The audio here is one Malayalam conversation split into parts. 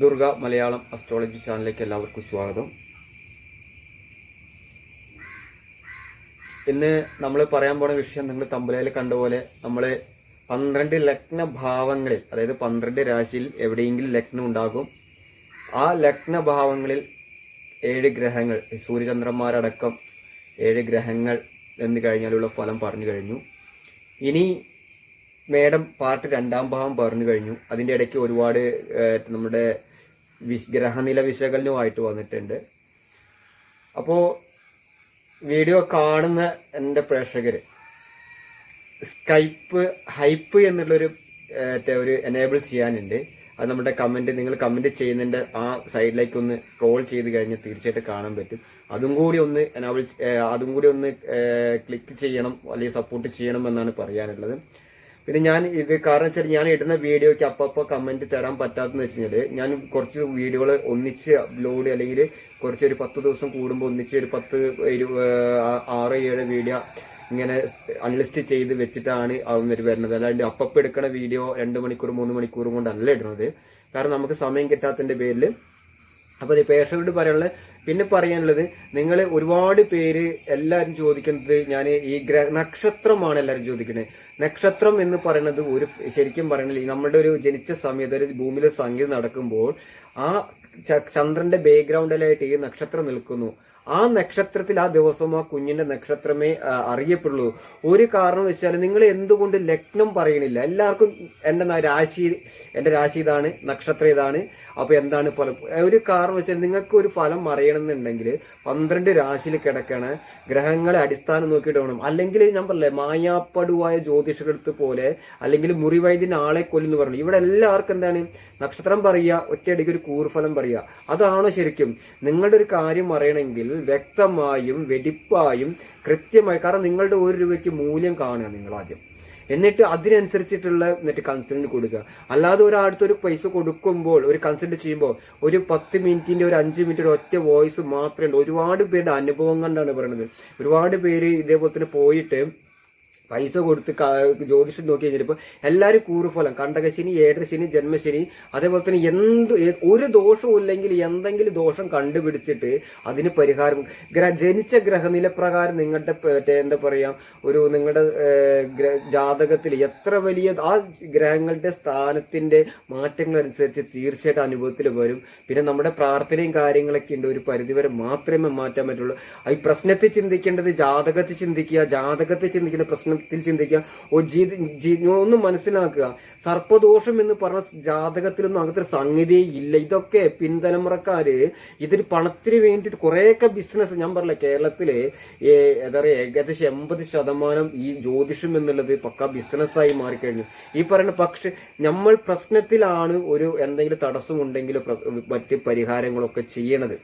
ദുർഗ മലയാളം അസ്ട്രോളജി ചാനലിലേക്ക് എല്ലാവർക്കും സ്വാഗതം. ഇന്ന് നമ്മൾ പറയാൻ പോണ വിഷയം നിങ്ങൾ തമ്പുലയിൽ കണ്ട പോലെ നമ്മൾ പന്ത്രണ്ട് ലഗ്ന ഭാവങ്ങളിൽ അതായത് പന്ത്രണ്ട് രാശിയിൽ എവിടെയെങ്കിലും ലഗ്നം ഉണ്ടാകും. ആ ലഗ്ന ഭാവങ്ങളിൽ ഏഴ് ഗ്രഹങ്ങൾ സൂര്യചന്ദ്രന്മാരടക്കം ഏഴ് ഗ്രഹങ്ങൾ എന്ന് കഴിഞ്ഞാലുള്ള ഫലം പറഞ്ഞു കഴിഞ്ഞു. ഇനി മേഡം പാർട്ട് രണ്ടാം ഭാവം പറഞ്ഞു കഴിഞ്ഞു. അതിന്റെ ഇടയ്ക്ക് ഒരുപാട് നമ്മുടെ ഗ്രഹനില വിശകലനവുമായിട്ട് വന്നിട്ടുണ്ട്. അപ്പോൾ വീഡിയോ കാണുന്ന എന്റെ പ്രേക്ഷകർ സ്കൈപ്പ് ഹൈപ്പ് എന്നുള്ളൊരു ഒരു എനേബിൾ ചെയ്യാനുണ്ട്. അത് നമ്മുടെ കമന്റ് നിങ്ങൾ കമന്റ് ചെയ്യുന്നതിന്റെ ആ സൈഡിലേക്ക് ഒന്ന് സ്ക്രോൾ ചെയ്ത് കഴിഞ്ഞാൽ തീർച്ചയായിട്ടും കാണാൻ പറ്റും. അതും കൂടി ഒന്ന് എനേബിൾ അതും കൂടി ഒന്ന് ക്ലിക്ക് ചെയ്യണം അല്ലെങ്കിൽ സപ്പോർട്ട് ചെയ്യണം എന്നാണ് പറയാനുള്ളത്. പിന്നെ ഞാൻ ഇത് കാരണം വെച്ചാൽ ഞാൻ ഇടുന്ന വീഡിയോയ്ക്ക് അപ്പപ്പോ കമന്റ് തരാൻ പറ്റാത്തെന്ന് വെച്ച് കഴിഞ്ഞാൽ ഞാൻ കുറച്ച് വീഡിയോകൾ ഒന്നിച്ച് അപ്ലോഡ് അല്ലെങ്കിൽ കുറച്ച് ഒരു പത്ത് ദിവസം കൂടുമ്പോൾ ഒന്നിച്ച് ഒരു പത്ത് ആറ് ഏഴ് വീഡിയോ ഇങ്ങനെ അൺലിസ്റ്റ് ചെയ്ത് വെച്ചിട്ടാണ് ആവുന്നൊരു വരുന്നത്. അല്ലാണ്ട് അപ്പപ്പോ എടുക്കണ വീഡിയോ രണ്ട് മണിക്കൂർ മൂന്ന് മണിക്കൂർ കൊണ്ടല്ല ഇടുന്നത്. കാരണം നമുക്ക് സമയം കിട്ടാത്തതിന്റെ പേരിൽ അപ്പൊ ഈ പേഴ്സണോട് പറയാനുള്ളത് പിന്നെ പറയാനുള്ളത് നിങ്ങൾ ഒരുപാട് പേര് എല്ലാവരും ചോദിക്കുന്നത് ഞാൻ ഈ ഗ്രഹ നക്ഷത്രമാണ് എല്ലാവരും ചോദിക്കുന്നത്. നക്ഷത്രം എന്ന് പറയുന്നത് ഒരു ശരിക്കും പറയണില്ല നമ്മുടെ ഒരു ജനിച്ച സമയത്ത് ഒരു ഭൂമിയിലെ സംഗീതം നടക്കുമ്പോൾ ആ ചന്ദ്രന്റെ ബാക്ക്ഗ്രൗണ്ടിലായിട്ട് ഈ നക്ഷത്രം നിൽക്കുന്നു. ആ നക്ഷത്രത്തിൽ ആ ദിവസം ആ കുഞ്ഞിന്റെ നക്ഷത്രമേ അറിയപ്പെടുള്ളൂ. ഒരു കാരണം വെച്ചാൽ നിങ്ങൾ എന്തുകൊണ്ട് ലഗ്നം പറയണില്ല എല്ലാവർക്കും എന്റെ രാശി എന്റെ രാശി ഇതാണ് നക്ഷത്രം ഇതാണ്. അപ്പൊ എന്താണ് ഫലം? ഒരു കാരണം വെച്ചാൽ നിങ്ങൾക്ക് ഒരു ഫലം അറിയണമെന്നുണ്ടെങ്കിൽ പന്ത്രണ്ട് രാശിയിൽ കിടക്കണ ഗ്രഹങ്ങളെ അടിസ്ഥാനം നോക്കിയിട്ട് വേണം അല്ലെങ്കിൽ ഞാൻ പറഞ്ഞില്ലേ മായാപ്പടുവായ ജ്യോതിഷടുത്ത് പോലെ അല്ലെങ്കിൽ മുറിവൈദ്യൻ ആളെ കൊല്ലുന്നു പറഞ്ഞു. ഇവിടെ എല്ലാവർക്കും എന്താണ്? നക്ഷത്രം പറയുക ഒറ്റയടിക്ക് ഒരു കൂറുഫലം പറയുക. അതാണോ ശരിക്കും. നിങ്ങളുടെ ഒരു കാര്യം അറിയണമെങ്കിൽ വ്യക്തമായും വെടിപ്പായും കൃത്യമായി കാരണം നിങ്ങളുടെ ഒരു രൂപയ്ക്ക് മൂല്യം കാണുക നിങ്ങൾ ആദ്യം. എന്നിട്ട് അതിനനുസരിച്ചിട്ടുള്ള എന്നിട്ട് കൺസൾട്ട് കൊടുക്കുക. അല്ലാതെ ഒരാടുത്ത് ഒരു പൈസ കൊടുക്കുമ്പോൾ ഒരു കൺസൾട്ട് ചെയ്യുമ്പോൾ ഒരു പത്ത് മിനിറ്റിന്റെ ഒരു അഞ്ച് മിനിറ്റ് ഒറ്റ വോയിസ് മാത്രമേ ഉണ്ട് ഒരുപാട് പേരുടെ അനുഭവം കണ്ടാണ് പറയുന്നത്. ഒരുപാട് പേര് ഇതേപോലെ തന്നെ പോയിട്ട് പൈസ കൊടുത്ത് ജ്യോതിഷം നോക്കി കഴിഞ്ഞപ്പോൾ എല്ലാവരും കൂറുഫലം. കണ്ടകശനി ഏഴരശനി ജന്മശനി അതേപോലെ തന്നെ എന്ത് ഒരു ദോഷവും ഇല്ലെങ്കിൽ എന്തെങ്കിലും ദോഷം കണ്ടുപിടിച്ചിട്ട് അതിന് പരിഹാരം. ജനിച്ച ഗ്രഹനില പ്രകാരം നിങ്ങളുടെ എന്താ പറയാ ഒരു നിങ്ങളുടെ ജാതകത്തിൽ എത്ര വലിയ ആ ഗ്രഹങ്ങളുടെ സ്ഥാനത്തിന്റെ മാറ്റങ്ങൾ അനുസരിച്ച് തീർച്ചയായിട്ടും അനുഭവത്തിൽ വരും. പിന്നെ നമ്മുടെ പ്രാർത്ഥനയും കാര്യങ്ങളൊക്കെ ഉണ്ട്. ഒരു പരിധിവരെ മാത്രമേ മാറ്റാൻ പറ്റുള്ളൂ. ഈ പ്രശ്നത്തെ ചിന്തിക്കേണ്ടത് ജാതകത്തെ ചിന്തിക്കുക ജാതകത്തെ ചിന്തിക്കുന്ന ചിന്തിക്കേണ്ട പ്രശ്നത്തിൽ ചിന്തിക്കുക. ഓ ജീ ഒന്ന് മനസ്സിലാക്കുക. സർപ്പദോഷം എന്ന് പറഞ്ഞ ജാതകത്തിലൊന്നും അങ്ങനത്തെ ഒരു സംഗതിയേ ഇല്ല. ഇതൊക്കെ പിൻതലമുറക്കാര് ഇതിന് പണത്തിന് വേണ്ടിയിട്ട് കുറേയൊക്കെ ബിസിനസ് ഞാൻ പറഞ്ഞില്ല കേരളത്തിൽ എന്താ പറയുക ഏകദേശം എൺപത് ശതമാനം ഈ ജ്യോതിഷം എന്നുള്ളത് പക്ക ബിസിനസ്സായി മാറിക്കഴിഞ്ഞു. ഈ പറയുന്ന പക്ഷെ നമ്മൾ പ്രശ്നത്തിലാണ് ഒരു എന്തെങ്കിലും തടസ്സമുണ്ടെങ്കിൽ മറ്റ് പരിഹാരങ്ങളൊക്കെ ചെയ്യണത്.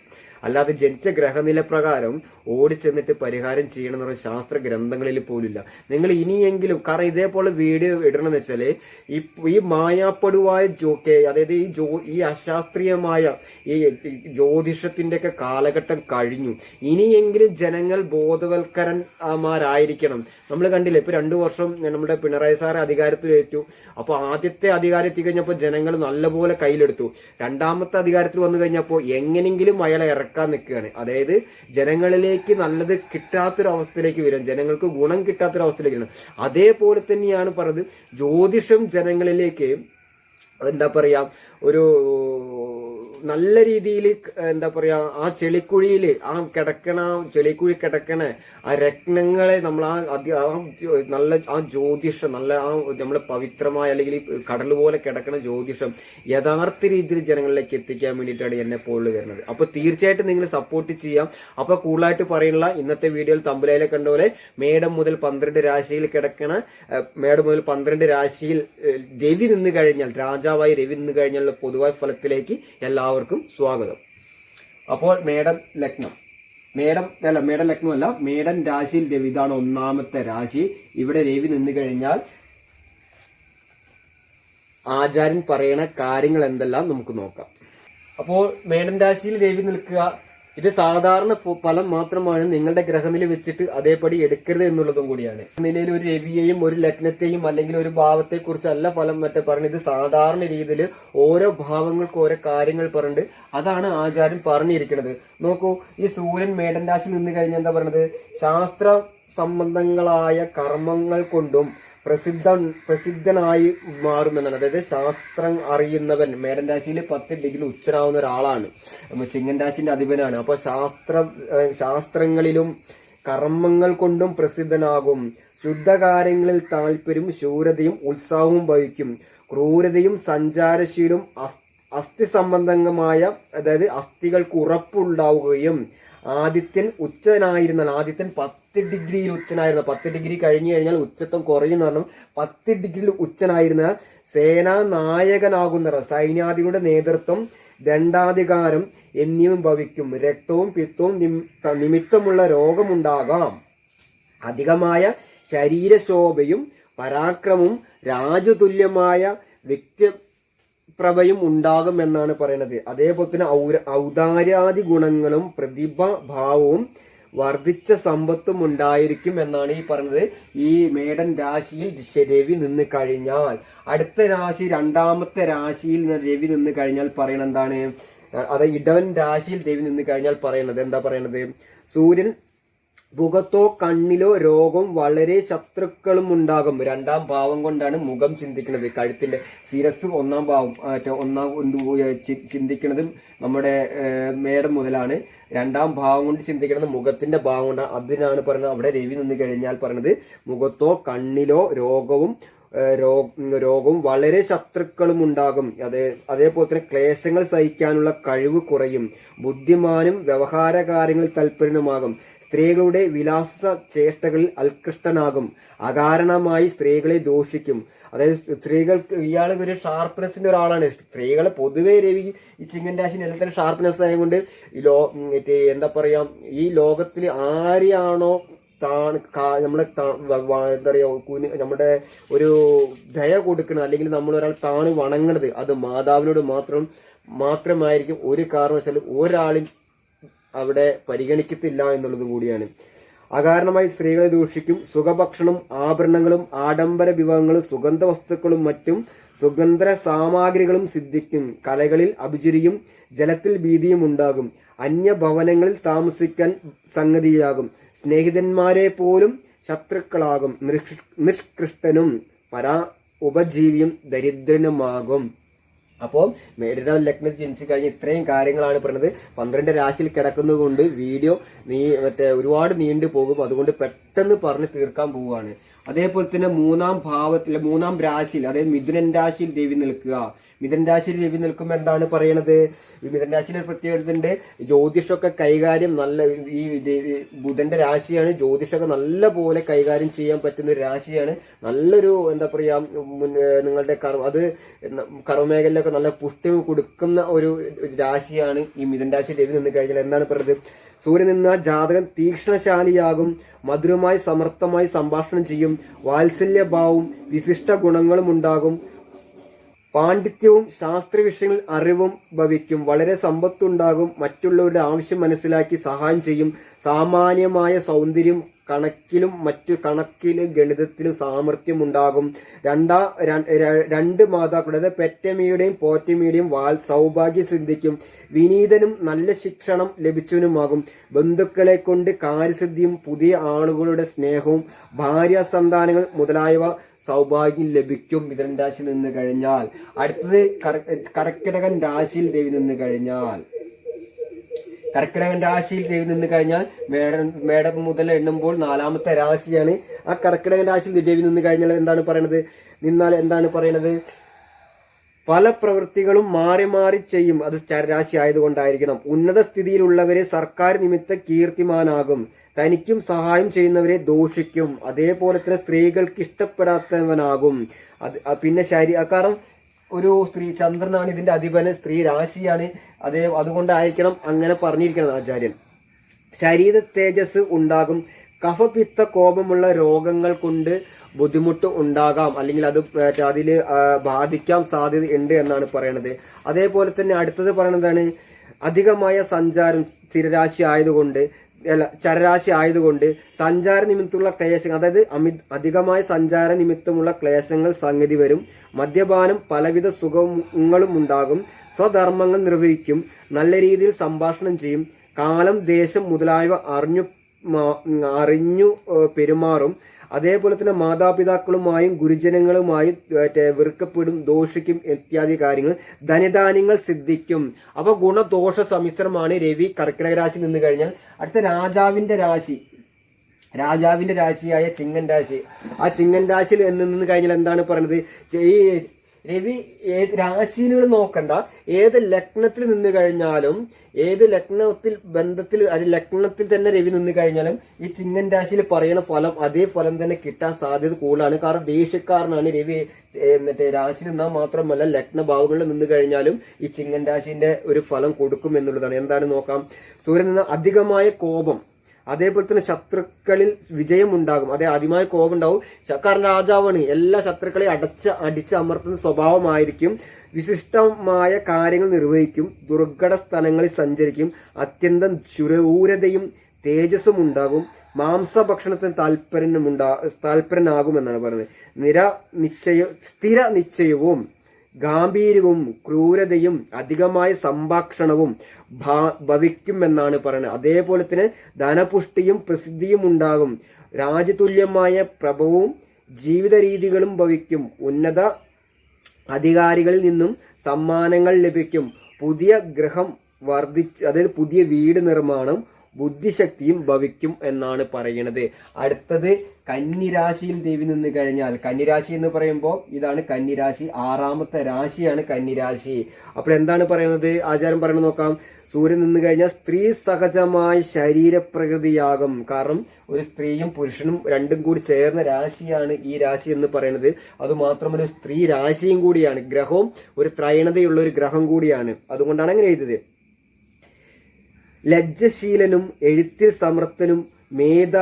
അല്ലാതെ ജനിച്ച ഗ്രഹനില പ്രകാരം ഓടിച്ചെന്നിട്ട് പരിഹാരം ചെയ്യണം എന്ന് പറഞ്ഞ ശാസ്ത്ര ഗ്രന്ഥങ്ങളിൽ പോലില്ല നിങ്ങൾ ഇനിയെങ്കിലും കാരണം ഇതേപോലെ വീഡിയോ ഇടണമെന്ന് വെച്ചാൽ ഈ ഈ മായാപ്പടുവായ ജോക്കെ അതായത് ഈ ജോ ഈ അശാസ്ത്രീയമായ ഈ ജ്യോതിഷത്തിന്റെ ഒക്കെ കാലഘട്ടം കഴിഞ്ഞു. ഇനിയെങ്കിലും ജനങ്ങൾ ബോധവൽക്കരന്മാരായിരിക്കണം നമ്മൾ കണ്ടില്ലേ ഇപ്പൊ രണ്ടു വർഷം നമ്മുടെ പിണറായി സാറ് അധികാരത്തിലേറ്റു അപ്പൊ ആദ്യത്തെ അധികാരം എത്തി കഴിഞ്ഞപ്പോൾ ജനങ്ങൾ നല്ലപോലെ കയ്യിലെടുത്തു. രണ്ടാമത്തെ അധികാരത്തിൽ വന്നു കഴിഞ്ഞപ്പോൾ എങ്ങനെങ്കിലും അയാളെ ഇറക്കാൻ നിൽക്കുകയാണ്. അതായത് ജനങ്ങളിലേക്ക് നല്ലത് കിട്ടാത്തൊരവസ്ഥയിലേക്ക് വരും. ജനങ്ങൾക്ക് ഗുണം കിട്ടാത്തൊരവസ്ഥയിലേക്ക് വരും. അതേപോലെ തന്നെയാണ് പറഞ്ഞത് ജ്യോതിഷം ജനങ്ങളിലേക്ക് എന്താ പറയാ ഒരു നല്ല രീതിയിൽ എന്താ പറയാ ആ ചെളിക്കുഴിയിൽ ആ കിടക്കണ ചെളിക്കുഴി കിടക്കണ ആ രത്നങ്ങളെ നമ്മൾ ആ നല്ല ആ ജ്യോതിഷം നല്ല ആ നമ്മളെ പവിത്രമായ അല്ലെങ്കിൽ കടൽ പോലെ കിടക്കണ ജ്യോതിഷം യഥാർത്ഥ രീതിയിൽ ജനങ്ങളിലേക്ക് എത്തിക്കാൻ വേണ്ടിയിട്ടാണ് എന്നെ പോളിൽ വരുന്നത്. അപ്പൊ തീർച്ചയായിട്ടും നിങ്ങൾ സപ്പോർട്ട് ചെയ്യാം. അപ്പൊ കൂടുതലായിട്ട് പറയുന്ന ഇന്നത്തെ വീഡിയോയിൽ തമ്പുലയിലെ കണ്ട പോലെ മേടം മുതൽ പന്ത്രണ്ട് രാശിയിൽ കിടക്കണ മേടം മുതൽ പന്ത്രണ്ട് രാശിയിൽ രവി നിന്ന് കഴിഞ്ഞാൽ രാജാവായി രവി നിന്ന് കഴിഞ്ഞാൽ പൊതുവായ ഫലത്തിലേക്ക് എല്ലാവർക്കും സ്വാഗതം. അപ്പോൾ മേടം ലഗ്നം. മേടം അല്ല മേടം ലഗ്നമല്ല മേടം രാശിയിൽ രവി ഇതാണ് ഒന്നാമത്തെ രാശി. ഇവിടെ രവി നിന്ന് കഴിഞ്ഞാൽ ആചാര്യൻ പറയണ കാര്യങ്ങൾ എന്തെല്ലാം നമുക്ക് നോക്കാം. അപ്പോൾ മേടൻ രാശിയിൽ രവി നിൽക്കുക ഇത് സാധാരണ ഫലം മാത്രമാണ് നിങ്ങളുടെ ഗ്രഹനില വെച്ചിട്ട് അതേപടി എടുക്കരുത് എന്നുള്ളതും കൂടിയാണ്. നിലയിൽ ഒരു രവിയെയും ഒരു ലഗ്നത്തെയും അല്ലെങ്കിൽ ഒരു ഭാവത്തെ കുറിച്ചല്ല ഫലം മറ്റേ പറഞ്ഞു ഇത് സാധാരണ രീതിയിൽ ഓരോ ഭാവങ്ങൾക്ക് ഓരോ കാര്യങ്ങൾ പറഞ്ഞിട്ട് അതാണ് ആചാര്യൻ പറഞ്ഞിരിക്കുന്നത്. നോക്കൂ ഈ സൂര്യൻ മേടൻ രാശി നിന്ന് കഴിഞ്ഞാൽ എന്താ പറയുന്നത് ശാസ്ത്ര സംബന്ധങ്ങളായ കർമ്മങ്ങൾ കൊണ്ടും പ്രസിദ്ധ പ്രസിദ്ധനായി മാറുമെന്നാണ്. അതായത് ശാസ്ത്രം അറിയുന്നവൻ മേടൻ രാശിയിൽ പത്ത് ഡിഗ്രി ഉച്ചനാവുന്ന ഒരാളാണ്. ചിങ്ങൻ രാശിന്റെ അധിപനാണ്. അപ്പൊ ശാസ്ത്ര ശാസ്ത്രങ്ങളിലും കർമ്മങ്ങൾ കൊണ്ടും പ്രസിദ്ധനാകും. ശുദ്ധ കാര്യങ്ങളിൽ താല്പര്യം ശൂരതയും ഉത്സാഹവും വഹിക്കും. ക്രൂരതയും സഞ്ചാരശീലും അസ്- അസ്ഥി സംബന്ധമായ അതായത് അസ്ഥികൾക്ക് ഉറപ്പുണ്ടാവുകയും ആദിത്യൻ ഉച്ചനായിരുന്നാൽ ആദിത്യൻ പത്ത് ഡിഗ്രിയിൽ ഉച്ചനായിരുന്ന. പത്ത് ഡിഗ്രി കഴിഞ്ഞു കഴിഞ്ഞാൽ ഉച്ചത്വം കുറയും എന്ന് പറഞ്ഞു പത്ത് ഡിഗ്രിയിൽ ഉച്ചനായിരുന്ന സേനാ നായകനാകുന്ന സൈന്യാധികളുടെ നേതൃത്വം ദണ്ഡാധികാരം എന്നിവയും ഭവിക്കും. രക്തവും പിത്തവും നിമിത്തമുള്ള രോഗമുണ്ടാകാം. അധികമായ ശരീരശോഭയും പരാക്രമവും രാജതുല്യമായ വ്യക്തി പ്രഭയും ഉണ്ടാകും എന്നാണ് പറയുന്നത്. അതേപോലെ തന്നെ ഔദാര്യാദി ഗുണങ്ങളും പ്രതിഭാഭാവവും വർദ്ധിച്ച സമ്പത്തും ഉണ്ടായിരിക്കും എന്നാണ് ഈ പറഞ്ഞത്. ഈ മേടൻ രാശിയിൽ രവി നിന്ന് കഴിഞ്ഞാൽ അടുത്ത രാശി രണ്ടാമത്തെ രാശിയിൽ രവി നിന്ന് കഴിഞ്ഞാൽ പറയണത് എന്താണ്? അത് ഇടവൻ രാശിയിൽ രവി നിന്ന് കഴിഞ്ഞാൽ പറയണത്. എന്താ പറയണത്? സൂര്യൻ മുഖത്തോ കണ്ണിലോ രോഗം വളരെ ശത്രുക്കളും ഉണ്ടാകും. രണ്ടാം ഭാവം കൊണ്ടാണ് മുഖം ചിന്തിക്കുന്നത്. കഴുത്തിന്റെ ശിരസ് ഒന്നാം ഭാവം ഒന്നാം ചിന്തിക്കുന്നത് നമ്മുടെ മേടം മുതലാണ്. രണ്ടാം ഭാവം കൊണ്ട് ചിന്തിക്കുന്നത് മുഖത്തിന്റെ ഭാവം കൊണ്ടാണ് അതിനാണ് പറയുന്നത്. അവിടെ രവി നിന്ന് കഴിഞ്ഞാൽ പറയുന്നത് മുഖത്തോ കണ്ണിലോ രോഗവും രോഗവും വളരെ ശത്രുക്കളും ഉണ്ടാകും. അതേ അതേപോലെ തന്നെ ക്ലേശങ്ങൾ സഹിക്കാനുള്ള കഴിവ് കുറയും. ബുദ്ധിമാനും വ്യവഹാര കാര്യങ്ങളിൽ തൽപരനുമാകും സ്ത്രീകളുടെ വിലാസ ചേഷ്ടകളിൽ അൽകൃഷ്ടനാകും അകാരണമായി സ്ത്രീകളെ ദോഷിക്കും. അതായത് സ്ത്രീകൾക്ക് ഇയാൾ ഒരു ഷാർപ്പ്നെസ്സിന്റെ ഒരാളാണ്. സ്ത്രീകൾ പൊതുവേ രവി ഈ ചിങ്ങൻ രാശിന് എല്ലാത്തരം ഷാർപ്നെസ് ആയതുകൊണ്ട് ലോ മറ്റേ എന്താ പറയുക ഈ ലോകത്തിൽ ആരെയാണോ താണ് വ- എന്താ പറയുക നമ്മുടെ ഒരു ദയ കൊടുക്കുന്നത് അല്ലെങ്കിൽ നമ്മൾ ഒരാൾ താണ് വണങ്ങണത് അത് മാതാവിനോട് മാത്രം മാത്രമായിരിക്കും ഒരു കാരണവശാലും ഒരാളും അവിടെ പരിഗണിക്കത്തില്ല എന്നുള്ളതും കൂടിയാണ്. അകാരണമായി സ്ത്രീകളെ ദൂഷിക്കും. സുഖഭക്ഷണം ആഭരണങ്ങളും ആഡംബര വിഭവങ്ങളും സുഗന്ധ വസ്തുക്കളും മറ്റും സുഗന്ധ സാമഗ്രികളും സിദ്ധിക്കും. കലകളിൽ അഭിചുരിയും ജലത്തിൽ ഭീതിയും ഉണ്ടാകും. അന്യഭവനങ്ങളിൽ താമസിക്കാൻ സംഗതിയാകും സ്നേഹിതന്മാരെ പോലും ശത്രുക്കളാകും. നിഷ്- നിഷ്കൃഷ്ടനും പരാ ഉപജീവിയും ദരിദ്രനുമാകും. അപ്പോൾ മേഡിന ലഗ്നത്തിൽ ജനിച്ചു കഴിഞ്ഞ് ഇത്രയും കാര്യങ്ങളാണ് പറയുന്നത് പന്ത്രണ്ട് രാശിയിൽ കിടക്കുന്നതുകൊണ്ട് വീഡിയോ നീ മറ്റേ ഒരുപാട് നീണ്ടു പോകും. അതുകൊണ്ട് പെട്ടെന്ന് പറഞ്ഞ് തീർക്കാൻ പോവുകയാണ്. അതേപോലെ തന്നെ മൂന്നാം ഭാവത്തിൽ മൂന്നാം രാശിയിൽ അതായത് മിഥുനൻ രാശിയിൽ ദേവി നിൽക്കുക. മിഥുൻ രാശിയിൽ രവി നിൽക്കുമ്പോൾ എന്താണ് പറയണത്? മിഥുൻ രാശിയിൽ ഒരു പ്രത്യേകതയുണ്ട് ജ്യോതിഷമൊക്കെ കൈകാര്യം നല്ല ഈ ബുധന്റെ രാശിയാണ്. ജ്യോതിഷമൊക്കെ നല്ല പോലെ കൈകാര്യം ചെയ്യാൻ പറ്റുന്ന ഒരു രാശിയാണ്. നല്ലൊരു എന്താ പറയാ നിങ്ങളുടെ കർമ്മ അത് കർമ്മമേഖലയിലൊക്കെ നല്ല പുഷ്ടി കൊടുക്കുന്ന ഒരു രാശിയാണ് ഈ മിഥുൻ രാശി രവി നിന്ന് കഴിഞ്ഞാൽ എന്താണ് പറയുന്നത് സൂര്യൻ നിന്ന ജാതകൻ തീക്ഷണശാലിയാകും. മധുരമായി സമർത്ഥമായി സംഭാഷണം ചെയ്യും. വാത്സല്യഭാവവും വിശിഷ്ട ഗുണങ്ങളും ഉണ്ടാകും. പാണ്ഡിത്യവും ശാസ്ത്ര വിഷയങ്ങളിൽ അറിവും ഭവിക്കും. വളരെ സമ്പത്തുണ്ടാകും. മറ്റുള്ളവരുടെ ആവശ്യം മനസ്സിലാക്കി സഹായം ചെയ്യും. സാമാന്യമായ സൗന്ദര്യം കണക്കിലും മറ്റു കണക്കിലും ഗണിതത്തിലും സാമർഥ്യം ഉണ്ടാകും. രണ്ടാ രണ്ട് മാതാക്കളുടെ അതായത് പെറ്റമ്മയുടെയും പോറ്റമ്മയുടെയും വാൽ സൗഭാഗ്യ സിദ്ധിക്കും. വിനീതനും നല്ല ശിക്ഷണം ലഭിച്ചവനുമാകും. ബന്ധുക്കളെ കൊണ്ട് കാര്യസിദ്ധിയും പുതിയ ആളുകളുടെ സ്നേഹവും ഭാര്യ സന്താനങ്ങൾ മുതലായവ സൗഭാഗ്യം ലഭിക്കും മിഥുനൻ രാശിയിൽ നിന്ന് കഴിഞ്ഞാൽ. അടുത്തത് കർ- കർക്കിടകൻ രാശിയിൽ ദേവി നിന്ന് കഴിഞ്ഞാൽ. കർക്കിടകൻ രാശിയിൽ ദേവി നിന്ന് കഴിഞ്ഞാൽ മേടം മേടം മുതൽ എണ്ണുമ്പോൾ നാലാമത്തെ രാശിയാണ്. ആ കർക്കിടകൻ രാശിയിൽ ദേവി നിന്ന് കഴിഞ്ഞാൽ എന്താണ് പറയണത്? നിന്നാൽ എന്താണ് പറയണത്? പല പ്രവൃത്തികളും മാറി മാറി ചെയ്യും. അത് ചരരാശി ആയതുകൊണ്ടായിരിക്കണം. ഉന്നത സ്ഥിതിയിലുള്ളവരെ സർക്കാർ നിമിത്ത കീർത്തിമാനാകും. തനിക്കും സഹായം ചെയ്യുന്നവരെ ദോഷിക്കും. അതേപോലെ തന്നെ സ്ത്രീകൾക്ക് ഇഷ്ടപ്പെടാത്തവനാകും. അത് പിന്നെ ശരി കാരണം ഒരു സ്ത്രീ ചന്ദ്രനാണ് ഇതിന്റെ അധിപന് സ്ത്രീ രാശിയാണ്. അതേ അതുകൊണ്ടായിരിക്കണം അങ്ങനെ പറഞ്ഞിരിക്കുന്നത് ആചാര്യൻ. ശരീര തേജസ് ഉണ്ടാകും. കഫപിത്ത കോപമുള്ള രോഗങ്ങൾ കൊണ്ട് ബുദ്ധിമുട്ട് ഉണ്ടാകാം. അല്ലെങ്കിൽ അത് അതിൽ ബാധിക്കാൻ സാധ്യത ഉണ്ട് എന്നാണ് പറയണത്. അതേപോലെ തന്നെ അടുത്തത് പറയണതാണ് അധികമായ സഞ്ചാരം സ്ഥിരരാശി ആയതുകൊണ്ട് അല്ല ചരരാശി ആയതുകൊണ്ട് സഞ്ചാര നിമിത്തമുള്ള ക്ലേശങ്ങൾ അതായത് അമി അധികമായ സഞ്ചാര നിമിത്തമുള്ള ക്ലേശങ്ങൾ സംഗതി വരും. മദ്യപാനം പലവിധ സുഖങ്ങളും ഉണ്ടാകും. സ്വധർമ്മങ്ങൾ നിർവഹിക്കും. നല്ല രീതിയിൽ സംഭാഷണം ചെയ്യും. കാലം ദേശം മുതലായവ അറിഞ്ഞു അറിഞ്ഞു പെരുമാറും. അതേപോലെ തന്നെ മാതാപിതാക്കളുമായും ഗുരുജനങ്ങളുമായും വെറുക്കപ്പെടും ദോഷിക്കും ഇത്യാദി കാര്യങ്ങൾ ധനധാന്യങ്ങൾ സിദ്ധിക്കും. അപ്പൊ ഗുണദോഷ സമ്മിശ്രമാണ് രവി കർക്കിടക രാശി നിന്ന് കഴിഞ്ഞാൽ. അടുത്ത രാജാവിന്റെ രാശി. രാജാവിന്റെ രാശിയായ ചിങ്ങൻ രാശി. ആ ചിങ്ങൻ രാശിയിൽ നിന്ന് കഴിഞ്ഞാൽ എന്താണ് പറയുന്നത് ഈ രവി ഏത് നോക്കണ്ട. ഏത് ലഗ്നത്തിൽ നിന്ന് കഴിഞ്ഞാലും ഏത് ലഗ്നത്തിൽ ബന്ധത്തിൽ അത് ലഗ്നത്തിൽ തന്നെ രവി നിന്ന് കഴിഞ്ഞാലും ഈ ചിങ്ങൻ രാശിയിൽ പറയുന്ന ഫലം അതേ ഫലം തന്നെ കിട്ടാൻ സാധ്യത കൂടുതലാണ്. കാരണം ദേഷ്യക്കാരനാണ് രവി മറ്റേ രാശി നിന്നാൽ മാത്രമല്ല ലഗ്ന ഭാവങ്ങളിൽ നിന്ന് കഴിഞ്ഞാലും ഈ ചിങ്ങൻ രാശിന്റെ ഒരു ഫലം കൊടുക്കും എന്നുള്ളതാണ്. എന്താണ് നോക്കാം? സൂര്യൻ നിന്ന് അധികമായ കോപം അതേപോലെ തന്നെ ശത്രുക്കളിൽ വിജയം ഉണ്ടാകും. അതേ ആദ്യമായ കോപം ഉണ്ടാവും. കാരണം രാജാവാണ്. എല്ലാ ശത്രുക്കളെയും അടച്ച് അടിച്ച് അമർത്തുന്ന സ്വഭാവമായിരിക്കും. വിശിഷ്ടമായ കാര്യങ്ങൾ നിർവഹിക്കും ദുർഘട സ്ഥലങ്ങളിൽ സഞ്ചരിക്കും അത്യന്തം ശുരൂരതയും തേജസ്സും ഉണ്ടാകും മാംസഭക്ഷണത്തിന് താല്പര്യമുണ്ടാ താല്പര്യനാകുമെന്നാണ് പറയുന്നത്. നിര നിശ്ചയ സ്ഥിര നിശ്ചയവും ഗാംഭീര്യവും ക്രൂരതയും അധികമായ സംഭാഷണവും ഭവിക്കുമെന്നാണ് പറയുന്നത്. അതേപോലെ തന്നെ ധനപുഷ്ടിയും പ്രസിദ്ധിയും ഉണ്ടാകും. രാജ്യതുല്യമായ പ്രഭവും ജീവിത രീതികളും ഭവിക്കും. ഉന്നത അധികാരികളിൽ നിന്നും സമ്മാനങ്ങൾ ലഭിക്കും. പുതിയ ഗ്രഹം വർദ്ധിച്ച് അതായത് പുതിയ വീട് നിർമ്മാണം ബുദ്ധിശക്തിയും ഭവിക്കും എന്നാണ് പറയുന്നത്. അടുത്തത് കന്നിരാശിയിൽ ദേവി നിന്ന് കഴിഞ്ഞാൽ കന്നിരാശി എന്ന് പറയുമ്പോൾ ഇതാണ് കന്നിരാശി. ആറാമത്തെ രാശിയാണ് കന്നിരാശി. അപ്പോൾ എന്താണ് പറയുന്നത്? ആചാരം പറയുന്നത് നോക്കാം. സൂര്യൻ നിന്ന് കഴിഞ്ഞാൽ സ്ത്രീ സഹജമായ ശരീരപ്രകൃതിയാകും. കാരണം ഒരു സ്ത്രീയും പുരുഷനും രണ്ടും കൂടി ചേർന്ന രാശിയാണ് ഈ രാശി എന്ന് പറയുന്നത്. അതുമാത്രമല്ല സ്ത്രീ രാശിയും കൂടിയാണ്. ഗ്രഹവും ഒരു ത്രൈണതയുള്ള ഒരു ഗ്രഹം കൂടിയാണ്. അതുകൊണ്ടാണ് അങ്ങനെ എഴുതിയത്. ലജ്ജശീലനും എഴുത്തിൽ സമർത്ഥനും മേധ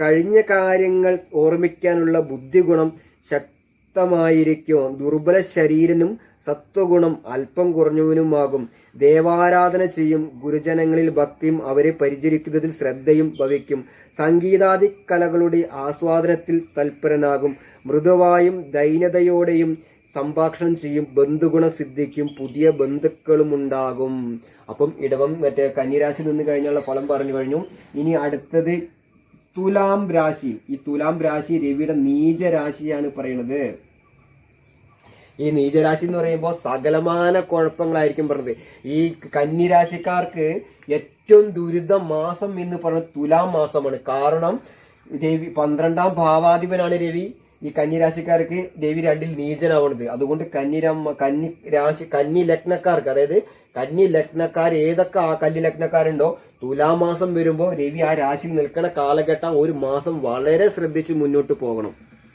കഴിഞ്ഞ കാര്യങ്ങൾ ഓർമ്മിക്കാനുള്ള ബുദ്ധിഗുണം ശക്തമായിരിക്കും. ദുർബല ശരീരനും സത്വഗുണം അല്പം കുറഞ്ഞവനുമാകും. ദേവാരാധന ചെയ്യും. ഗുരുജനങ്ങളിൽ ഭക്തിയും അവരെ പരിചരിക്കുന്നതിൽ ശ്രദ്ധയും ഭവിക്കും. സംഗീതാദി കലകളുടെ ആസ്വാദനത്തിൽ തൽപരനാകും. മൃദുവായും ദൈനതയോടെയും സംഭാഷണം ചെയ്യും. ബന്ധുഗുണ സിദ്ധിക്കും. പുതിയ ബന്ധുക്കളും ഉണ്ടാകും. അപ്പം ഇടവം മറ്റേ കന്നിരാശി നിന്ന് കഴിഞ്ഞുള്ള ഫലം പറഞ്ഞു കഴിഞ്ഞു. ഇനി അടുത്തത് തുലാം രാശി. ഈ തുലാം രാശി രവിയുടെ നീച രാശിയാണ് പറയുന്നത്. ഈ നീചരാശി എന്ന് പറയുമ്പോൾ സകലമാന കുഴപ്പങ്ങളായിരിക്കും പറഞ്ഞത്. ഈ കന്നിരാശിക്കാർക്ക് ഏറ്റവും ദുരിത മാസം എന്ന് പറയുന്നത് തുലാം മാസമാണ്. കാരണം രവി പന്ത്രണ്ടാം ഭാവാധിപനാണ് രവി. ഈ കന്നിരാശിക്കാർക്ക് രവി രണ്ടിൽ നീചനാവണത്. അതുകൊണ്ട് കന്നിരമ്മ കന്നി രാശി കന്നി ലഗ്നക്കാർക്ക് അതായത് കന്നി ലഗ്നക്കാർ ഏതൊക്കെ ആ കന്നി ലഗ്നക്കാരുണ്ടോ തുലാമാസം വരുമ്പോൾ രവി ആ രാശിയിൽ നിൽക്കുന്ന കാലഘട്ടം ഒരു മാസം വളരെ ശ്രദ്ധിച്ച് മുന്നോട്ട് പോകണം.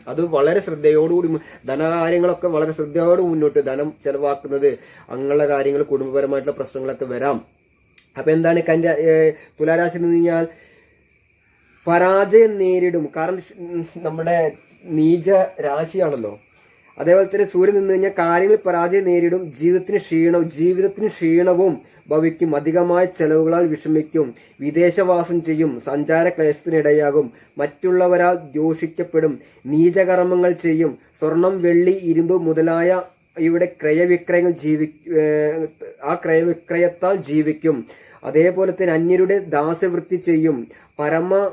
അത് വളരെ ശ്രദ്ധയോടുകൂടി ധനകാര്യങ്ങളൊക്കെ വളരെ ശ്രദ്ധയോട് മുന്നോട്ട് ധനം ചെലവാക്കുന്നത് അങ്ങനെയുള്ള കാര്യങ്ങൾ കുടുംബപരമായിട്ടുള്ള പ്രശ്നങ്ങളൊക്കെ വരാം. അപ്പൊ എന്താണ് ഏഹ് തുലാരാശി എന്ന് കഴിഞ്ഞാൽ പരാജയം നേരിടും. കാരണം നമ്മുടെ നീച രാശിയാണല്ലോ. അതേപോലെ തന്നെ സൂര്യൻ നിന്ന് കഴിഞ്ഞാൽ കാര്യങ്ങൾ പരാജയം നേരിടും. ജീവിതത്തിന് ക്ഷീണവും ജീവിതത്തിന് ക്ഷീണവും ഭവിക്കും. അധികമായ ചെലവുകളാൽ വിഷമിക്കും. വിദേശവാസം ചെയ്യും. സഞ്ചാര ക്ലേശത്തിനിടയാകും മറ്റുള്ളവരാൽ ദോഷിക്കപ്പെടും നീചകർമ്മങ്ങൾ ചെയ്യും. സ്വർണം വെള്ളി ഇരുമ്പ് മുതലായ ഇവിടെ ക്രയവിക്രയങ്ങൾ ജീവി ആ ക്രയവിക്രയത്താൽ ജീവിക്കും. അതേപോലെ തന്നെ അന്യരുടെ ദാസവൃത്തി ചെയ്യും. പരമ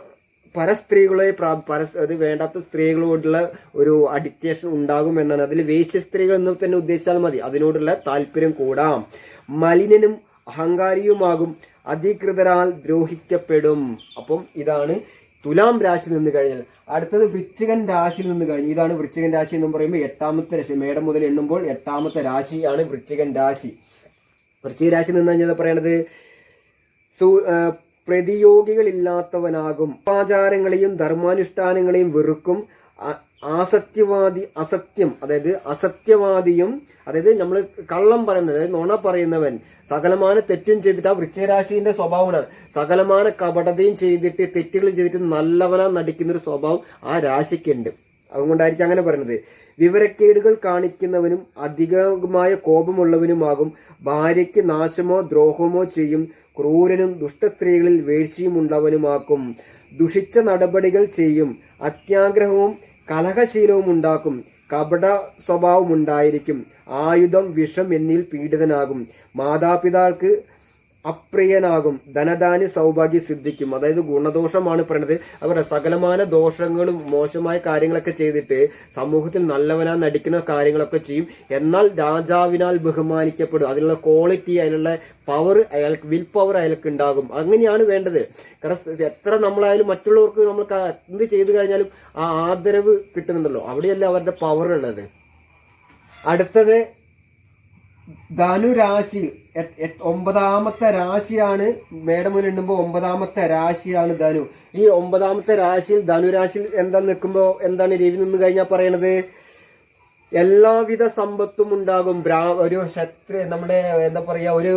പരസ്ത്രീകളെ സ്ത്രീകളെ പരസ് അത് വേണ്ടാത്ത സ്ത്രീകളോടുള്ള ഒരു അഡിക്റ്റേഷൻ ഉണ്ടാകും എന്നാണ് അതിൽ വേശ്യ സ്ത്രീകൾ എന്ന് തന്നെ ഉദ്ദേശിച്ചാൽ മതി. അതിനോടുള്ള താല്പര്യം കൂടാം. മലിനനും അഹങ്കാരിയുമാകും അധികൃതരാൽ ദ്രോഹിക്കപ്പെടും. അപ്പം ഇതാണ് തുലാം രാശി നിന്ന് കഴിഞ്ഞാൽ അടുത്തത് വൃശ്ചികൻ രാശിയിൽ നിന്ന് കഴിഞ്ഞു. ഇതാണ് വൃശ്ചികൻ രാശി എന്ന് പറയുമ്പോൾ എട്ടാമത്തെ രാശി. മേടം മുതൽ എണ്ണുമ്പോൾ എട്ടാമത്തെ രാശിയാണ് വൃശ്ചികൻ രാശി. വൃശ്ചിക രാശി നിന്ന് കഴിഞ്ഞാൽ പറയണത്? സു- പ്രതിയോഗികളില്ലാത്തവനാകും. ആചാരങ്ങളെയും ധർമാനുഷ്ഠാനങ്ങളെയും വെറുക്കും. ആസത്യവാദി അസത്യം അതായത് അസത്യവാദിയും അതായത് നമ്മൾ കള്ളം പറയുന്നത് നുണ പറയുന്നവൻ സകലമാന തെറ്റും ചെയ്തിട്ട് ആ വൃക്ഷരാശിന്റെ സ്വഭാവമാണ്. സകലമാന കപടതയും ചെയ്തിട്ട് തെറ്റുകൾ ചെയ്തിട്ട് നല്ലവനാ നടിക്കുന്ന ഒരു സ്വഭാവം ആ രാശിക്കുണ്ട്. അതുകൊണ്ടായിരിക്കും അങ്ങനെ പറയുന്നത് വിവരക്കേടുകൾ കാണിക്കുന്നവനും അധികമായ കോപമുള്ളവനുമാകും. ഭാര്യയ്ക്ക് നാശമോ ദ്രോഹമോ ചെയ്യും. ക്രൂരനും ദുഷ്ട സ്ത്രീകളിൽ വീഴ്ചയും ഉണ്ടാവനുമാക്കും ദുഷിച്ച നടപടികൾ ചെയ്യും. അത്യാഗ്രഹവും കലഹശീലവും ഉണ്ടാക്കും. കപട സ്വഭാവമുണ്ടായിരിക്കും ആയുധം വിഷം എന്നിൽ പീഡിതനാകും. മാതാപിതാക്കൾക്ക് അപ്രിയനാകും ധനധാന്യ സൗഭാഗ്യ സിദ്ധിക്കും. അതായത് ഗുണദോഷമാണ് പറയുന്നത് അവരുടെ സകലമായ ദോഷങ്ങളും മോശമായ കാര്യങ്ങളൊക്കെ ചെയ്തിട്ട് സമൂഹത്തിൽ നല്ലവനാ നടിക്കുന്ന കാര്യങ്ങളൊക്കെ ചെയ്യും. എന്നാൽ രാജാവിനാൽ ബഹുമാനിക്കപ്പെടും. അതിനുള്ള ക്വാളിറ്റി അതിനുള്ള പവർ അയാൾക്ക് വിൽ പവർ അയാൾക്ക് ഉണ്ടാകും. അങ്ങനെയാണ് വേണ്ടത്. കാരണം എത്ര നമ്മളായാലും മറ്റുള്ളവർക്ക് നമ്മൾ എന്ത് ചെയ്തു കഴിഞ്ഞാലും ആ ആദരവ് കിട്ടുന്നുണ്ടല്ലോ. അവിടെയല്ല അവരുടെ പവർ ഉള്ളത്. അടുത്തത് ധനുരാശി ഒമ്പതാമത്തെ രാശിയാണ് മേടമുൽ ഉണ്ടുമ്പോൾ ഒമ്പതാമത്തെ രാശിയാണ് ധനു. ഈ ഒമ്പതാമത്തെ രാശിയിൽ ധനുരാശിയിൽ എന്താ നിൽക്കുമ്പോൾ എന്താണ് രവി നിന്ന് കഴിഞ്ഞാൽ പറയണത്? എല്ലാവിധ സമ്പത്തും ഉണ്ടാകും. ബ്രാ ഒരു ശത്രു നമ്മുടെ എന്താ പറയുക ഒരു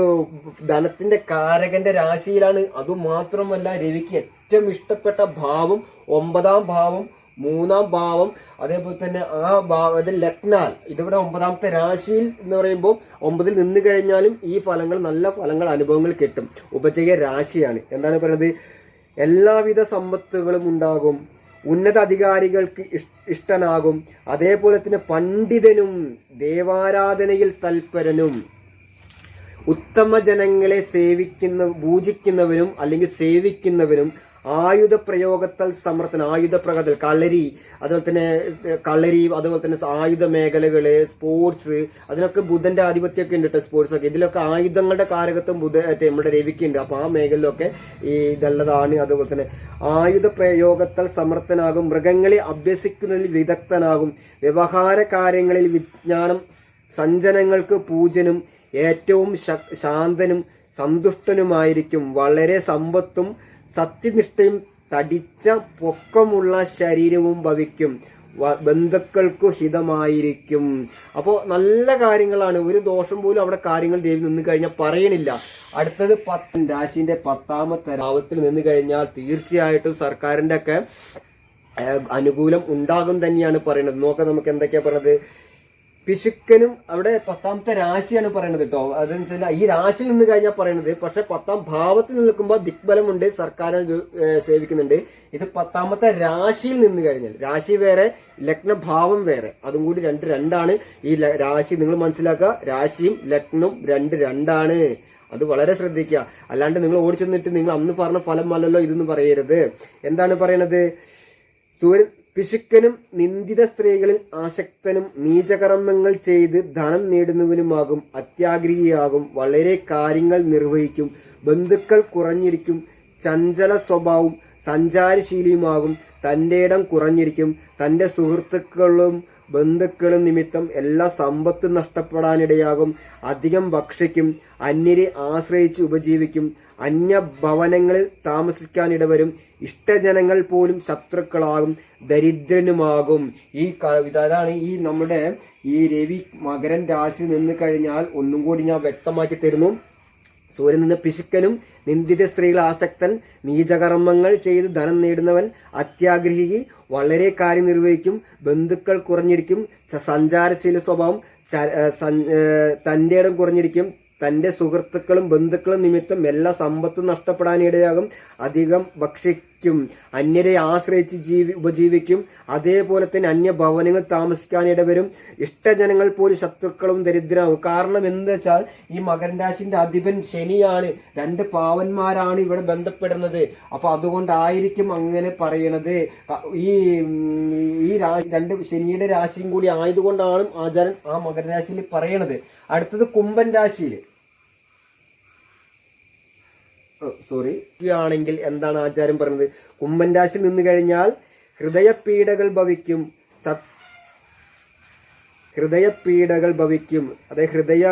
ധനത്തിന്റെ കാരകന്റെ രാശിയിലാണ്. അതുമാത്രമല്ല രവിക്ക് ഏറ്റവും ഇഷ്ടപ്പെട്ട ഭാവം ഒമ്പതാം ഭാവം മൂന്നാം ഭാവം അതേപോലെ തന്നെ ആ ഭാവം അത് ലഗ്നാൽ ഇതിവിടെ ഒമ്പതാമത്തെ രാശിയിൽ എന്ന് പറയുമ്പോൾ ഒമ്പതിൽ നിന്ന് കഴിഞ്ഞാലും ഈ ഫലങ്ങൾ നല്ല ഫലങ്ങൾ അനുഭവങ്ങൾ കിട്ടും. ഉപജയ രാശിയാണ്. എന്താണ് പറയുന്നത്? എല്ലാവിധ സമ്പത്തുകളും ഉണ്ടാകും. ഉന്നത അധികാരികൾക്ക് ഇഷ്ടനാകും. അതേപോലെ തന്നെ പണ്ഡിതനും ദേവാരാധനയിൽ തൽപരനും ഉത്തമ ജനങ്ങളെ സേവിക്കുന്ന പൂജിക്കുന്നവരും അല്ലെങ്കിൽ സേവിക്കുന്നവനും ആയുധ പ്രയോഗത്താൽ സമർത്ഥന ആയുധ പ്രകടൽ കളരി അതുപോലെ തന്നെ കളരി അതുപോലെ തന്നെ ആയുധ മേഖലകൾ സ്പോർട്സ് അതിനൊക്കെ ബുധന്റെ ആധിപത്യമൊക്കെ ഉണ്ട് കേട്ടോ സ്പോർട്സ് ഒക്കെ. ഇതിലൊക്കെ ആയുധങ്ങളുടെ കാരകത്വം ബുധ നമ്മുടെ രവിക്കുണ്ട് അപ്പൊ ആ മേഖലയിലൊക്കെ ഈ ഇതുള്ളതാണ് അതുപോലെ തന്നെ ആയുധ പ്രയോഗത്താൽ സമർത്ഥനാകും മൃഗങ്ങളെ അഭ്യസിക്കുന്നതിൽ വിദഗ്ധനാകും വ്യവഹാര കാര്യങ്ങളിൽ വിജ്ഞാനം സഞ്ജനങ്ങൾക്ക് പൂജനും ഏറ്റവും ശാന്തനും സന്തുഷ്ടനുമായിരിക്കും. വളരെ സമ്പത്തും സത്യനിഷ്ഠയും തടിച്ച പൊക്കമുള്ള ശരീരവും ഭവിക്കും. ബന്ധുക്കൾക്കു ഹിതമായിരിക്കും. അപ്പോൾ നല്ല കാര്യങ്ങളാണ്. ഒരു ദോഷം പോലും അവിടെ കാര്യങ്ങൾ ദൈവം നിന്ന് കഴിഞ്ഞാൽ പറയണില്ല. അടുത്തത് പത്ത്. രാശിന്റെ പത്താമത്തെ രാവത്തിൽ നിന്ന് കഴിഞ്ഞാൽ തീർച്ചയായിട്ടും സർക്കാരിന്റെ ഒക്കെ അനുകൂലം ഉണ്ടാകും തന്നെയാണ് പറയുന്നത്. നോക്കാം നമുക്ക് എന്തൊക്കെയാ പറയുന്നത്? പിശുക്കനും അവിടെ പത്താമത്തെ രാശിയാണ് പറയുന്നത് കേട്ടോ അതെന്ന് ഈ രാശിയിൽ നിന്ന് കഴിഞ്ഞാൽ പറയുന്നത് പക്ഷെ പത്താം ഭാവത്തിൽ നിൽക്കുമ്പോൾ ദിഗ്ബലമുണ്ട് സർക്കാരിനെ സേവിക്കുന്നുണ്ട്. ഇത് പത്താമത്തെ രാശിയിൽ നിന്ന് കഴിഞ്ഞാൽ രാശി വേറെ ലഗ്നഭാവം വേറെ. അതും കൂടി രണ്ട് രണ്ടാണ്. ഈ രാശി നിങ്ങൾ മനസ്സിലാക്കുക രാശിയും ലഗ്നം രണ്ട് രണ്ടാണ്. അത് വളരെ ശ്രദ്ധിക്കുക. അല്ലാണ്ട് നിങ്ങൾ ഓടിച്ചെന്നിട്ട് നിങ്ങൾ അന്ന് പറഞ്ഞ ഫലം അല്ലല്ലോ ഇതെന്ന് പറയരുത്. എന്താണ് പറയണത്? സൂര്യൻ പിശുക്കനും നിന്ദിത സ്ത്രീകളിൽ ആശക്തനും നീചകർമ്മങ്ങൾ ചെയ്ത് ധനം നേടുന്നവനുമാകും അത്യാഗ്രഹിയാകും വളരെ കാര്യങ്ങൾ നിർവഹിക്കും ബന്ധുക്കൾ കുറഞ്ഞിരിക്കും ചഞ്ചല സ്വഭാവം സഞ്ചാരശീലിയുമാകും തന്റെ ഇടം കുറഞ്ഞിരിക്കും തന്റെ സുഹൃത്തുക്കളും ബന്ധുക്കളും നിമിത്തം എല്ലാ സമ്പത്തും നഷ്ടപ്പെടാനിടയാകും അധികം ഭക്ഷിക്കും അന്യരെ ആശ്രയിച്ച് ഉപജീവിക്കും അന്യ ഭവനങ്ങളിൽ താമസിക്കാനിടവരും ഇഷ്ടജനങ്ങൾ പോലും ശത്രുക്കളാകും ദരിദ്രനുമാകും. ഈ കവിത അതാണ് ഈ നമ്മുടെ ഈ രവി മകരൻ രാശി നിന്ന് കഴിഞ്ഞാൽ ഒന്നും കൂടി ഞാൻ വ്യക്തമാക്കി തരുന്നു. സൂര്യൻ നിന്ന് പിശുക്കനും നിന്ദിത സ്ത്രീകൾ ആസക്തൻ നീചകർമ്മങ്ങൾ ചെയ്ത് ധനം നേടുന്നവൻ അത്യാഗ്രഹി വളരെ കാര്യം നിർവഹിക്കും ബന്ധുക്കൾ കുറഞ്ഞിരിക്കും സഞ്ചാരശീല സ്വഭാവം തന്റെ ഇടം കുറഞ്ഞിരിക്കും. തന്റെ സുഹൃത്തുക്കളും ബന്ധുക്കളും നിമിത്തം എല്ലാ സമ്പത്തും നഷ്ടപ്പെടാനിടയാകും അധികം ഭക്ഷിക്കും. അന്യരെ ആശ്രയിച്ച് ജീവി ഉപജീവിക്കും. അതേപോലെ തന്നെ അന്യ ഭവനങ്ങൾ താമസിക്കാനിടവരും ഇഷ്ടജനങ്ങൾ പോലും ശത്രുക്കളും ദരിദ്രമാകും കാരണം എന്താ വെച്ചാൽ ഈ മകരൻ രാശിന്റെ അധിപൻ ശനിയാണ്. രണ്ട് പാവന്മാരാണ് ഇവിടെ ബന്ധപ്പെടുന്നത്. അപ്പൊ അതുകൊണ്ടായിരിക്കും അങ്ങനെ പറയണത്. ഈ ഈ രണ്ട് ശനിയുടെ രാശിയും കൂടി ആയതുകൊണ്ടാണ് ആചാരൻ ആ മകരൻ രാശിയിൽ പറയണത്. അടുത്തത് കുംഭൻ രാശിയിൽ. സോറി ആണെങ്കിൽ എന്താണ് ആചാരം പറയുന്നത്? കുംഭൻ നിന്ന് കഴിഞ്ഞാൽ ഹൃദയപീഡകൾ ഭവിക്കും. സത് ഹൃദയപീഡകൾ ഭവിക്കും. അതായത് ഹൃദയ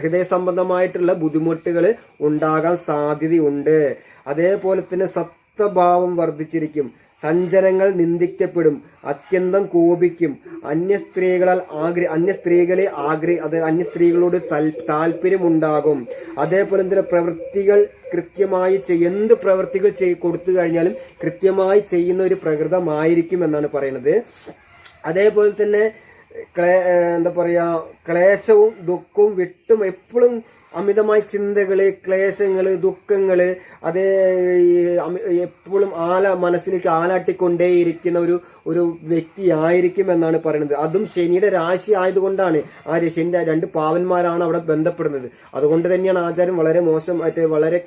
ഹൃദയ സംബന്ധമായിട്ടുള്ള ബുദ്ധിമുട്ടുകൾ ഉണ്ടാകാൻ സാധ്യതയുണ്ട്. അതേപോലെ തന്നെ സത്വഭാവം വർദ്ധിച്ചിരിക്കും. സഞ്ചരങ്ങൾ നിന്ദിക്കപ്പെടും അത്യന്തം കോപിക്കും. അന്യ സ്ത്രീകളാൽ ആഗ്ര അന്യ സ്ത്രീകളെ ആഗ്ര അത് അന്യ സ്ത്രീകളോട് തൽ താല്പര്യമുണ്ടാകും. അതേപോലെ തന്നെ പ്രവൃത്തികൾ കൃത്യമായി ചെയ്യ എന്ത് പ്രവൃത്തികൾ ചെയ് കൊടുത്തു കഴിഞ്ഞാലും കൃത്യമായി ചെയ്യുന്ന ഒരു പ്രകൃതമായിരിക്കും എന്നാണ് പറയുന്നത്. അതേപോലെ തന്നെ എന്താ പറയുക ക്ലേശവും ദുഃഖവും വിട്ടും എപ്പോഴും അമിതമായ ചിന്തകൾ ക്ലേശങ്ങൾ ദുഃഖങ്ങൾ അതേ എപ്പോഴും ആല മനസ്സിലേക്ക് ആലാട്ടിക്കൊണ്ടേയിരിക്കുന്ന ഒരു ഒരു വ്യക്തിയായിരിക്കും എന്നാണ് പറയുന്നത്. അതും ശനിയുടെ രാശി ആയതുകൊണ്ടാണ് ആ ശനിയുടെ രണ്ട് പാവന്മാരാണ് അവിടെ ബന്ധപ്പെടുന്നത്. അതുകൊണ്ട് തന്നെയാണ് ആചാരം വളരെ മോശം വളരെ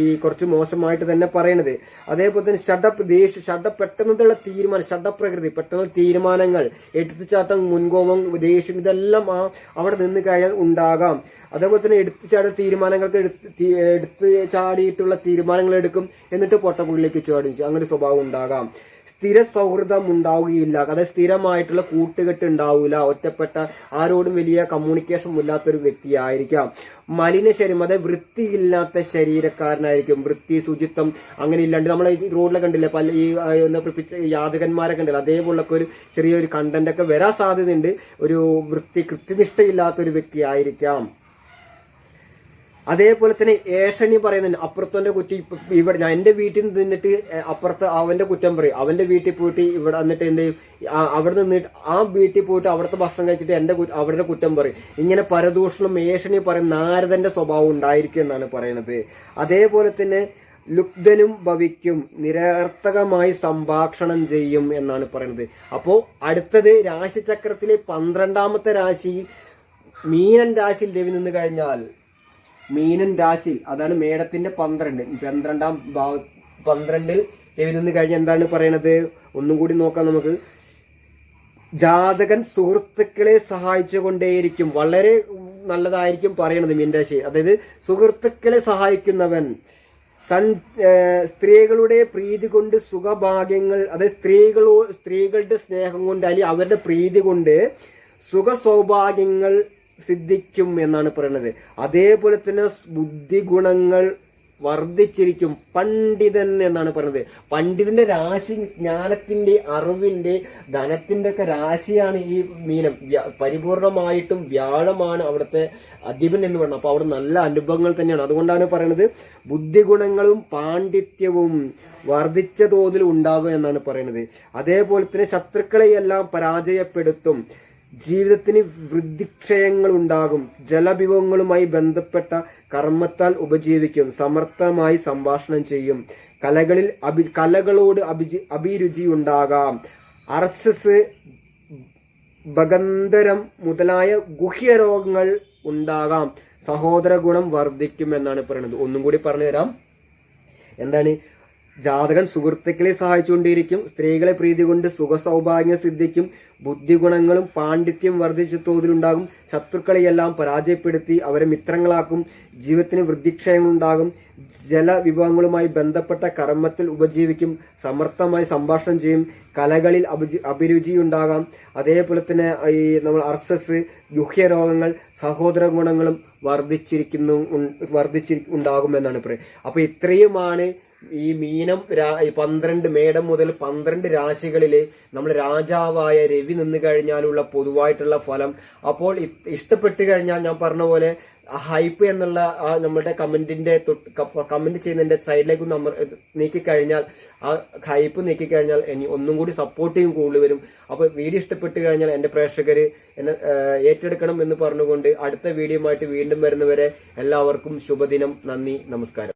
ഈ കുറച്ച് മോശമായിട്ട് തന്നെ പറയണത്. അതേപോലെ തന്നെ ഷഡ ദേഷ്യ ഷഡ പെട്ടെന്നുള്ള തീരുമാനം ഷഡപ്രകൃതി പെട്ടെന്ന് തീരുമാനങ്ങൾ എടുത്തുചാട്ടം മുൻകോപം ദേഷ്യം ഇതെല്ലാം ആ അവിടെ നിന്ന് കഴിഞ്ഞാൽ ഉണ്ടാകാം. അതേപോലെ തന്നെ എടുത്തു ചാടിയ തീരുമാനങ്ങൾക്ക് എടുത്ത് എടുത്ത് ചാടിയിട്ടുള്ള തീരുമാനങ്ങൾ എടുക്കും. എന്നിട്ട് പൊട്ടക്കുള്ളിലേക്ക് ചാടും. അങ്ങനെ സ്വഭാവം ഉണ്ടാകാം. സ്ഥിര സൗഹൃദം ഉണ്ടാവുകയില്ല അതായത് സ്ഥിരമായിട്ടുള്ള കൂട്ടുകെട്ട് ഉണ്ടാവില്ല ഒറ്റപ്പെട്ട ആരോടും വലിയ കമ്മ്യൂണിക്കേഷൻ ഇല്ലാത്തൊരു വ്യക്തിയായിരിക്കാം. മലിന ശരീരം അതായത് വൃത്തിയില്ലാത്ത ശരീരക്കാരനായിരിക്കും. വൃത്തി ശുചിത്വം അങ്ങനെ ഇല്ലാണ്ട് നമ്മൾ ഈ റോഡിലെ കണ്ടില്ലേ? പല ഈ എന്താ പിച്ച യാതകന്മാരെ കണ്ടില്ല? അതേപോലൊക്കെ ഒരു ചെറിയൊരു കണ്ടന്റ് ഒക്കെ വരാൻ സാധ്യതയുണ്ട്. ഒരു വൃത്തി കൃത്യനിഷ്ഠയില്ലാത്ത ഒരു വ്യക്തിയായിരിക്കാം. അതേപോലെ തന്നെ ഏഷണി പറയുന്നുണ്ട് അപ്പുറത്തവന്റെ കുറ്റി ഇവിടെ ഞാൻ എന്റെ വീട്ടിൽ നിന്നിട്ട് അപ്പുറത്ത് അവന്റെ കുറ്റം പറയും. അവന്റെ വീട്ടിൽ പോയിട്ട് ഇവിടെ വന്നിട്ട് എന്ത് ചെയ്യും? അവിടെ നിന്നിട്ട് ആ വീട്ടിൽ പോയിട്ട് അവിടുത്തെ ഭക്ഷണം കഴിച്ചിട്ട് എന്റെ കു- അവരുടെ കുറ്റം പറയും. ഇങ്ങനെ പരദൂഷണം ഏഷണി പറയും നാരദന്റെ സ്വഭാവം ഉണ്ടായിരിക്കും എന്നാണ് പറയുന്നത്. അതേപോലെ തന്നെ ലുബ്ധനും ഭവിക്കും നിരർത്ഥകമായി സംഭാഷണം ചെയ്യും എന്നാണ് പറയുന്നത്. അപ്പോ അടുത്തത് രാശിചക്രത്തിലെ പന്ത്രണ്ടാമത്തെ രാശി മീനൻ രാശിയിൽ രവി നിന്ന് കഴിഞ്ഞാൽ മീനൻ രാശിയിൽ അതാണ് മേടത്തിന്റെ പന്ത്രണ്ട്. പന്ത്രണ്ടാം ഭാവ പന്ത്രണ്ടിൽ എഴുതുന്ന കഴിഞ്ഞ എന്താണ് പറയണത്? ഒന്നും കൂടി നോക്കാം നമുക്ക്. ജാതകൻ സുഹൃത്തുക്കളെ സഹായിച്ചുകൊണ്ടേയിരിക്കും. വളരെ നല്ലതായിരിക്കും പറയണത് മീൻ രാശി അതായത് സുഹൃത്തുക്കളെ സഹായിക്കുന്നവൻ സൻ സ്ത്രീകളുടെ പ്രീതി കൊണ്ട് സുഖഭാഗ്യങ്ങൾ അതായത് സ്ത്രീകളോ സ്ത്രീകളുടെ സ്നേഹം കൊണ്ട് അല്ലെങ്കിൽ അവരുടെ പ്രീതി കൊണ്ട് സുഖ സൗഭാഗ്യങ്ങൾ സിദ്ധിക്കും എന്നാണ് പറയുന്നത്. അതേപോലെ തന്നെ ബുദ്ധി ഗുണങ്ങൾ വർദ്ധിച്ചിരിക്കും പണ്ഡിതൻ എന്നാണ് പറയുന്നത്. പണ്ഡിതന്റെ രാശി ജ്ഞാനത്തിന്റെ അറിവിന്റെ ധനത്തിന്റെ ഒക്കെ രാശിയാണ് ഈ മീനം. പരിപൂർണമായിട്ടും വ്യാഴമാണ് അവിടുത്തെ അധിപൻ എന്ന് പറയുന്നത്. അപ്പൊ അവിടെ നല്ല അനുഭവങ്ങൾ തന്നെയാണ്. അതുകൊണ്ടാണ് പറയുന്നത് ബുദ്ധിഗുണങ്ങളും പാണ്ഡിത്യവും വർദ്ധിച്ച തോതിൽ ഉണ്ടാകും എന്നാണ് പറയുന്നത്. അതേപോലെ തന്നെ ശത്രുക്കളെയെല്ലാം പരാജയപ്പെടുത്തും. ജീവിതത്തിന് വൃദ്ധിക്ഷയങ്ങൾ ഉണ്ടാകും ജലവിഭവങ്ങളുമായി ബന്ധപ്പെട്ട കർമ്മത്താൽ ഉപജീവിക്കും. സമർത്ഥമായി സംഭാഷണം ചെയ്യും. കലകളിൽ അഭി കലകളോട് അഭിജി അഭിരുചി ഉണ്ടാകാം അർസസ് ഭഗന്തരം മുതലായ ഗുഹ്യരോഗങ്ങൾ ഉണ്ടാകാം. സഹോദര ഗുണം വർദ്ധിക്കും എന്നാണ് പറയുന്നത്. ഒന്നും കൂടി പറഞ്ഞു തരാം എന്താണ്? ജാതകൻ സുഹൃത്തുക്കളെ സഹായിച്ചുകൊണ്ടിരിക്കും. സ്ത്രീകളെ പ്രീതി കൊണ്ട് സുഖ സൗഭാഗ്യം സിദ്ധിക്കും. ബുദ്ധിഗുണങ്ങളും പാണ്ഡിത്യം വർദ്ധിച്ച തോതിലുണ്ടാകും. ശത്രുക്കളെയെല്ലാം പരാജയപ്പെടുത്തി അവരെ മിത്രങ്ങളാക്കും. ജീവിതത്തിന് വൃദ്ധിക്ഷയങ്ങളുണ്ടാകും. ജലവിഭവങ്ങളുമായി ബന്ധപ്പെട്ട കർമ്മത്തിൽ ഉപജീവിക്കും. സമർത്ഥമായി സംഭാഷണം ചെയ്യും. കലകളിൽ അഭിജി അഭിരുചി ഉണ്ടാകാം അതേപോലെ തന്നെ ഈ നമ്മൾ അർസസ് ഗുഹ്യരോഗങ്ങൾ സഹോദര ഗുണങ്ങളും വർദ്ധിച്ചിരിക്കുന്നു വർദ്ധിച്ചിരി ഉണ്ടാകുമെന്നാണ് പറയുന്നത് അപ്പൊ ഇത്രയുമാണ് ഈ മീനം പന്ത്രണ്ട് മേടം മുതൽ പന്ത്രണ്ട് രാശികളിൽ നമ്മൾ രാജാവായ രവി നിന്ന് കഴിഞ്ഞാലുള്ള പൊതുവായിട്ടുള്ള ഫലം. അപ്പോൾ ഇഷ്ടപ്പെട്ടു കഴിഞ്ഞാൽ ഞാൻ പറഞ്ഞ പോലെ ഹൈപ്പ് എന്നുള്ള ആ നമ്മുടെ കമന്റിന്റെ കമന്റ് ചെയ്യുന്നതിന്റെ സൈഡിലേക്ക് നമ്മൾ നീക്കിക്കഴിഞ്ഞാൽ ആ ഹൈപ്പ് നീക്കിക്കഴിഞ്ഞാൽ ഇനി ഒന്നും കൂടി സപ്പോർട്ടിങ് കൂടുതൽ വരും. അപ്പൊ വീഡിയോ ഇഷ്ടപ്പെട്ട് കഴിഞ്ഞാൽ എന്റെ പ്രേക്ഷകർ എന്നെ ഏറ്റെടുക്കണം എന്ന് പറഞ്ഞുകൊണ്ട് അടുത്ത വീഡിയോ വീണ്ടും വരുന്നവരെ എല്ലാവർക്കും ശുഭദിനം നന്ദി നമസ്കാരം.